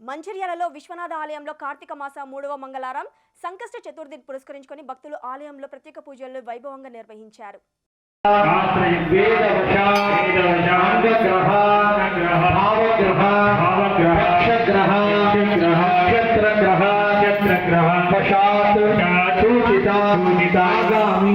మంచిర్యాలలో విశ్వనాథ ఆలయంలో కార్తీక మాస మూడవ మంగళవారం సంకష్ట చతుర్థి పురస్కరించుకొని భక్తులు ఆలయంలో ప్రత్యేక పూజలు వైభవంగా నిర్వహించారు. ఆగామి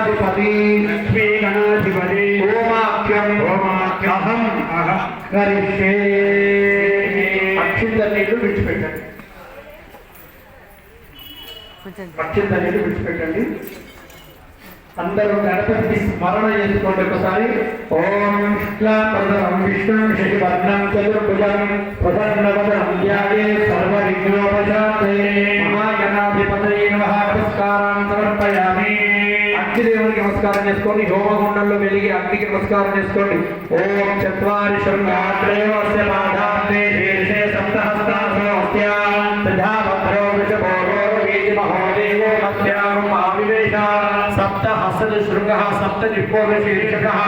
గణాధిపతి లక్ష్మీ గణాధిపతి ఓమాఖ్యం ఓమాఖ్యం అహం అహం కరిష్యే అక్షింత నీళ్ళు విడిచిపెట్టండి అక్షింత నీళ్ళు విడిచిపెట్టండి. అందరూ గణపతికి స్మరణ చేసుకోండి ఒకసారి. ఓం శుక్లాంబరం విష్ణు శశివర్ణం చతుర్భుజం ప్రసన్నవదనం ధ్యాయే సర్వ విఘ్నోపశాంతయే మహాగణాధిపతయే నమః. సమర్పయామి. అగ్నిదేవునికి నమస్కారం చేసుకోండి. హోమగుండంలో వెలిగి అగ్నికి నమస్కారం చేసుకోండి. ఓం చత్వారి శృంగాత్రేవస్య పాదాంతే శీర్షే సప్తహస్తాసోస్య తథాభద్రో వృషభోగో వీతి మహోదేవో మధ్యాహం ఆవివేశ. సప్త హస్త శృంగః సప్త జిహ్వో శీర్షకః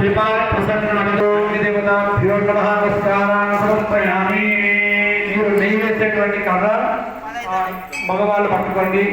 త్రిపాద ప్రసన్ననమో దేవతాభ్యో నమః. నమస్కారాన్ని సమర్పయామి. మీరు నెయ్యి వేసేటువంటి కథ మగవాళ్ళు పట్టుకోండి.